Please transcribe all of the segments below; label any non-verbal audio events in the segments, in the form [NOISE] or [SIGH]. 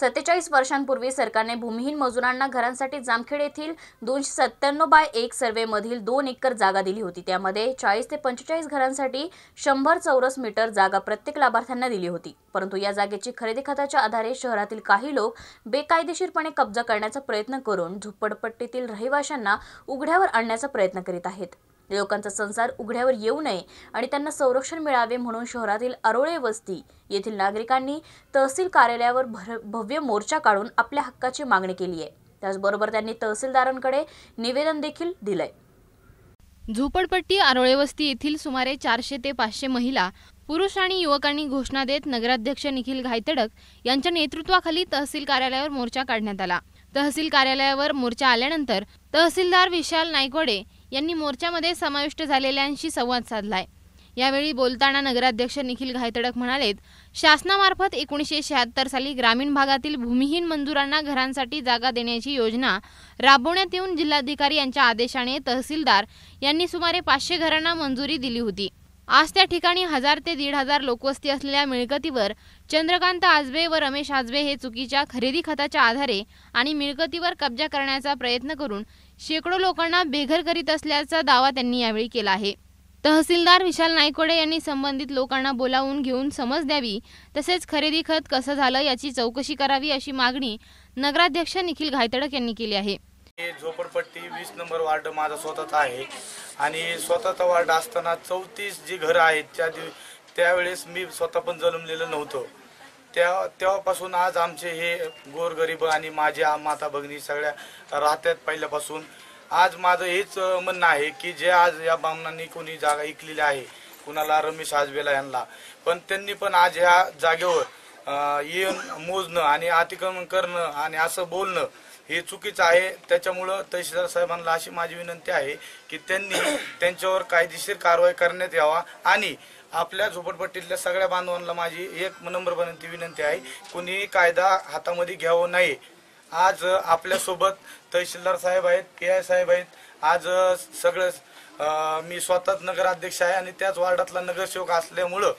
सत्तेचाळीस वर्षांपूर्वी सरकारने भूमिहीन मजुरांना घरांसाठी जामखेड येथील दोनशे सत्त्याण्णव बाय एक सर्वेमधील दोन एकर जागा दिली होती. त्यामध्ये चाळीस ते पंचेचाळीस घरांसाठी शंभर चौरस मीटर जागा प्रत्येक लाभार्थ्यांना दिली होती. परंतु या जागेची खरेदी खताच्या आधारे शहरातील काही लोक बेकायदेशीरपणे कब्जा करण्याचा प्रयत्न करून झोपडपट्टीतील रहिवाशांना उघड्यावर आणण्याचा प्रयत्न करीत आहेत. लोकांचा संसार उघड्यावर येऊ नये आणि त्यांना संरक्षण मिळावे म्हणून शहरातील अरोळे वस्ती येथील नागरिकांनी तहसील कार्यालयावर भर भव्य मोर्चा काढून आपल्या हक्काची मागणी केली आहे. त्याचबरोबर त्यांनी तहसीलदारांकडे निवेदन देखील दिलंय. झोपडपट्टी आरोळे वस्ती येथील सुमारे चारशे ते पाचशे महिला पुरुष आणि युवकांनी घोषणा देत नगराध्यक्ष निखिल घायतडक यांच्या नेतृत्वाखाली तहसील कार्यालयावर मोर्चा काढण्यात आला. तहसील कार्यालयावर मोर्चा आल्यानंतर तहसीलदार विशाल नायकवडे यांनी मोर्चामध्ये समाविष्ट झालेल्यांशी संवाद साधलाय. यावेळी बोलताना नगराध्यक्ष निखिल घायतडक म्हणालेत शासनामार्फत एकोणीसशे शहात्तर साली ग्रामीण भागातील भूमिहीन मंजुरांना घरांसाठी जागा देण्याची योजना राबवण्यात येऊन जिल्हाधिकारी यांच्या आदेशाने तहसीलदार यांनी सुमारे पाचशे घरांना मंजुरी दिली होती. आज त्या ठिकाणी हजार ते दीड हजार लोकवस्ती असलेल्या मिळकतीवर चंद्रकांत आजबे व रमेश आजबे हे चुकीच्या खरेदी खताच्या आधारे आणि मिळकतीवर कब्जा करण्याचा प्रयत्न करून शेकडो लोकांना बेघर करीत असल्याचा दावा त्यांनी यावेळी केला आहे. तहसीलदार विशाल नायकोडे यांनी संबंधित लोकांना बोलावून घेऊन समज द्यावी तसेच खरेदी खत कसं झालं याची चौकशी करावी अशी मागणी नगराध्यक्ष निखिल घायतडक यांनी केली आहे. झोपडपट्टी वीस नंबर वार्ड माझा स्वतःचा आहे. आणि स्वतःचा वार्ड असताना चौतीस जी घरं आहेत त्या दिव त्यावेळेस मी स्वतः पण जन्मलेलं नव्हतं. त्या तेव्हापासून आज आमचे हे गोरगरीब आणि माझ्या माता भगिनी सगळ्या राहत्यात पहिल्यापासून. आज माझं हेच म्हणणं आहे की जे आज या बामणांनी कोणी जागा ऐकलेली आहे कुणाला रमेश आजबेला यांना. पण त्यांनी पण आज ह्या जागेवर येऊन मोजणं आणि अतिक्रमण करणं आणि असं बोलणं हे चुकीचं आहे. त्याच्यामुळं तहसीलदार साहेबांना अशी माझी विनंती आहे की त्यांनी [CLEARS THROAT] त्यांच्यावर कायदेशीर कारवाई करण्यात यावा. आणि आपल्या झोपडपट्टीतल्या सगळ्या बांधवांना माझी एक नंबर विनंती विनंती आहे कुणी कायदा हातामध्ये घ्यावं नाही आज आपल्यासोबत तहसीलदार साहेब आहेत पी आय साहेब आहेत. आज सगळं मी स्वतःच नगराध्यक्ष आहे आणि त्याच वार्डातला नगरसेवक असल्यामुळं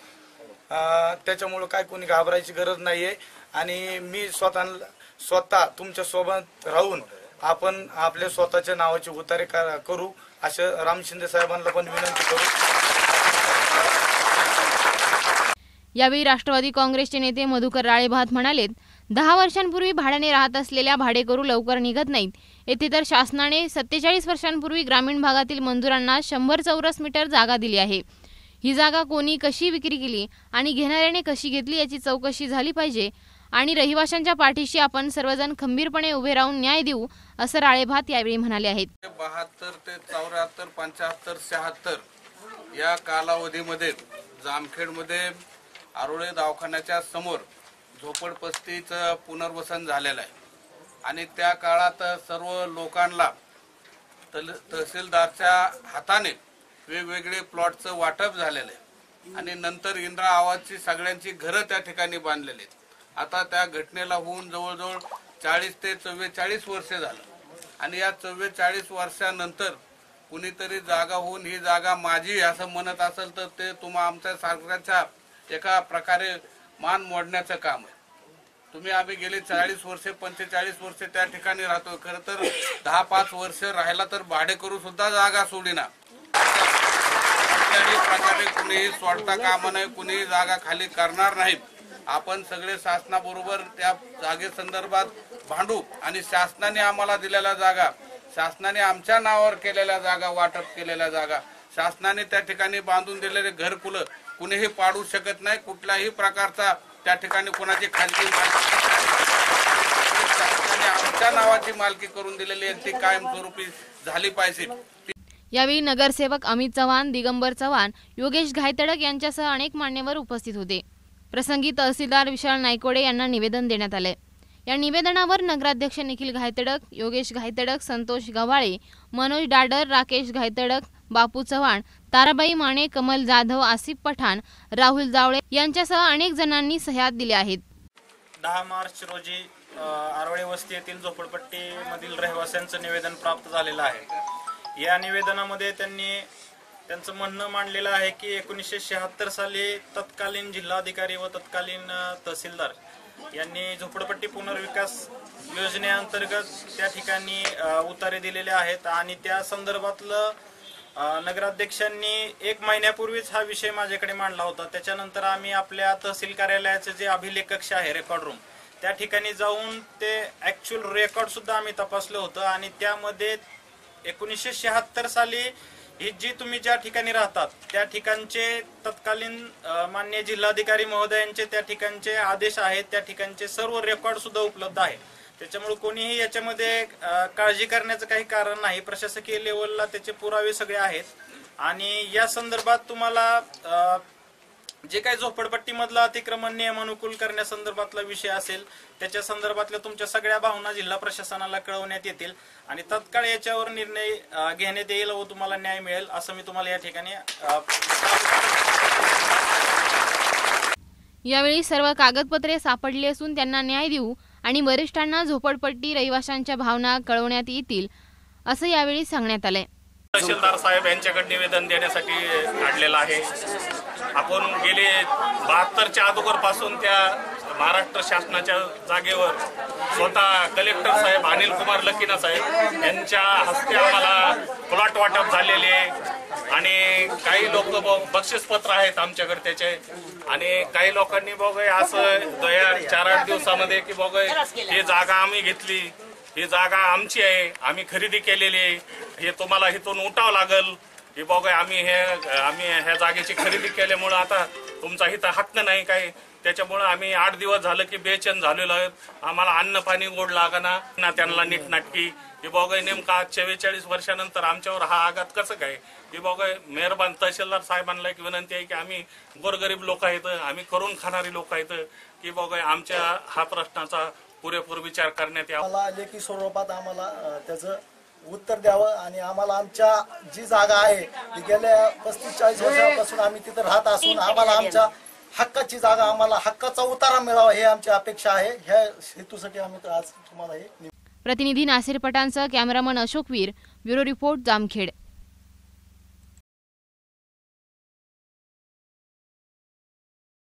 त्याच्यामुळं काय कोणी घाबरायची गरज नाहीये. आणि मी स्वतःला स्वतः तुमच्यासोबत राहून आपण आपल्या स्वतःच्या नावाचे उतारे करू. असं राम शिंदे साहेबांना पण विनंती करू. यावेळी राष्ट्रवादी काँग्रेसचे नेते मधुकर राळेभात म्हणाले दहा वर्षांपूर्वी भाड्याने राहत असलेल्या भाडेकरू लवकर निघत नाहीत. येथे तर शासनाने सत्तेचाळीस वर्षांपूर्वी ग्रामीण भागातील मंजुरांना शंभर चौरस मीटर जागा दिली आहे. ही जागा कोणी कशी विक्री केली आणि घेणाऱ्याने कशी घेतली याची चौकशी झाली पाहिजे. आणि रहिवाशांच्या पाठीशी आपण सर्वजण खंबीरपणे उभे राहून न्याय देऊ असं राळेभात यावेळी म्हणाले आहेत. बहात्तर ते चौऱ्याहत्तर पंच्याहत्तर शहात्तर या कालावधीमध्ये जामखेडमध्ये आरोळे दवाखान्याच्या समोर झोपडपस्तीचं पुनर्वसन झालेलं आहे. आणि त्या काळात सर्व लोकांना तल तहसीलदारच्या हाताने वेगवेगळे प्लॉटचं वाटप झालेलं आहे. आणि नंतर इंदिरा आवाजची सगळ्यांची घरं त्या ठिकाणी बांधलेली आहेत. आता त्या घटनेला होऊन जवळजवळ चाळीस ते चव्वेचाळीस वर्षे झालं. आणि या चव्वेचाळीस वर्षानंतर कुणीतरी जागा होऊन ही जागा माझी असं म्हणत असेल तर ते तुम्हा आमच्या सारख्याच्या एका प्रकारे मान मोडण्याचं काम आहे. तुम्ही आम्ही गेले चाळीस वर्षे पंचेचाळीस वर्षे त्या ठिकाणी राहतो खरं तर दहा पाच वर्ष राहिला तर भाडे करू सुद्धा जागा सोडीना. कुठल्याही प्रकारे कुणीही सोडता कामा नाही कुणीही जागा खाली करणार नाही आपण सगळे शासनाबरोबर त्या जागेसंदर्भात भांडू आणि शासनाने आम्हाला दिलेल्या जागा शासनाने आमच्या नावावर केलेल्या जागा वाटप केलेल्या जागा शासनाने त्या ठिकाणी बांधून दिलेले घरकुलं कुणीही पाडू शकत नाही कुठल्याही प्रकारचा त्या ठिकाणी कुणाची खाजगी शासनाने आमच्या नावाची मालकी करून दिलेली आहे ती कायमस्वरूपी झाली पाहिजे. यावेळी नगरसेवक अमित चव्हाण दिगंबर चव्हाण योगेश घायतडक यांच्यासह अनेक मान्यवर उपस्थित होते. प्रसंगी तहसीलदार विशाल नायकोडे यांना निवेदन देण्यात आले या निवेदनावर नगराध्यक्ष निखिल घायतडक योगेश घायतडक संतोष गव्हाळे मनोज डाडर राकेश घायतडक बापू चव्हाण ताराबाई माने कमल जाधव आसिफ पठाण राहुल जावळे यांच्यासह अनेक जणांनी सह्या दिल्या आहेत. दहा मार्च रोजी आरवळे वस्ती येथील झोपडपट्टीमधील रहिवाशांचं निवेदन प्राप्त झालेलं आहे. या निवेदनामध्ये त्यांनी त्यांचं म्हणणं मांडलेलं आहे की एकोणीसशे शहात्तर साली तत्कालीन जिल्हाधिकारी व तत्कालीन तहसीलदार यांनी झोपडपट्टी पुनर्विकास योजनेअंतर्गत त्या ठिकाणी उतारे दिलेले आहेत आणि त्या संदर्भातलं नगराध्यक्षांनी एक महिन्यापूर्वीच हा विषय माझ्याकडे मांडला होता. त्याच्यानंतर आम्ही आपल्या तहसील कार्यालयाचे जे अभिलेख कक्ष आहे रेकॉर्ड रूम त्या ठिकाणी जाऊन ते ऍक्च्युअल रेकॉर्ड सुद्धा आम्ही तपासलं होतं आणि त्यामध्ये एकोणीसशे शहात्तर साली ही जी तुम्ही ज्या ठिकाणी राहतात त्या ठिकाणचे तत्कालीन मान्य जिल्हाधिकारी महोदयांचे त्या ठिकाणचे आदेश आहेत त्या ठिकाणचे सर्व रेकॉर्ड सुद्धा उपलब्ध आहे त्याच्यामुळे कोणीही याच्यामध्ये काळजी करण्याचं काही कारण नाही. प्रशासकीय लेवलला त्याचे पुरावे सगळे आहेत. आणि या संदर्भात तुम्हाला जे काही झोपडपट्टी मधलं अतिक्रमण नियमानुकूल करण्यासंदर्भातला विषय असेल त्याच्या संदर्भातल्या तुमच्या सगळ्या भावना जिल्हा प्रशासनाला कळवण्यात येतील आणि तत्काळ याच्यावर निर्णय घेण्यात येईल व तुम्हाला न्याय मिळेल असं मी तुम्हाला या ठिकाणी यावेळी सर्व कागदपत्रे सापडली असून त्यांना न्याय देऊ आणि वरिष्ठांना झोपडपट्टी रहिवाशांच्या भावना कळवण्यात येतील असं यावेळी सांगण्यात आलंय. तहसीलदार साहेब यांच्याकडे निवेदन देण्यासाठी काढलेलं आहे. आपण गेले बहात्तरच्या अगोदरपासून त्या महाराष्ट्र शासनाच्या जागेवर स्वतः कलेक्टर साहेब अनिल कुमार लकीना साहेब यांच्या हस्ते आम्हाला प्लॉट वाटप झालेले आहे. आणि काही लोक बक्षीसपत्र आहेत आमच्याकडे त्याचे. आणि काही लोकांनी बघ असं दया चार आठ दिवसामध्ये की बघ ही जागा आम्ही घेतली. ही जागा आमची आहे. आम्ही खरेदी केलेली आहे. हे तुम्हाला इथून उठावं लागल. की बघा आम्ही हे आम्ही ह्या जागेची खरेदी केल्यामुळं आता तुमचा इथं हक्क नाही काही. त्याच्यामुळं आम्ही आठ दिवस झालं की बेचैन झालेलो आहोत. आम्हाला अन्न पाणी गोड लागना ना त्यांना नीटनाटकी की बघा नेमका आज चव्वेचाळीस वर्षानंतर आमच्यावर हा आघात कसं काय? की बघा मेहरबान तहसीलदार साहेबांना एक विनंती आहे की आम्ही गोरगरीब लोक आहेत आम्ही करून खाणारी लोक आहेत. की बघा आमच्या हा प्रश्नाचा पुरेपूर विचार करण्यात यावा. लेखी स्वरूपात आम्हाला त्याचं उत्तर द्यावं आणि आम्हाला आमच्या जी जागा आहे ती गेल्या पस्तीस चाळीस वर्षापासून आम्ही तिथं राहत असून आम्हाला आमच्या हक्काची जागा आम्हाला हक्काचा उतारा मिळावा हे आमची अपेक्षा आहे. ह्या हेतूसाठी आम्ही आज तुम्हाला हे प्रतिनिधी Nasir पटांचा cameraman Ashok Veer bureau report Jamkhed.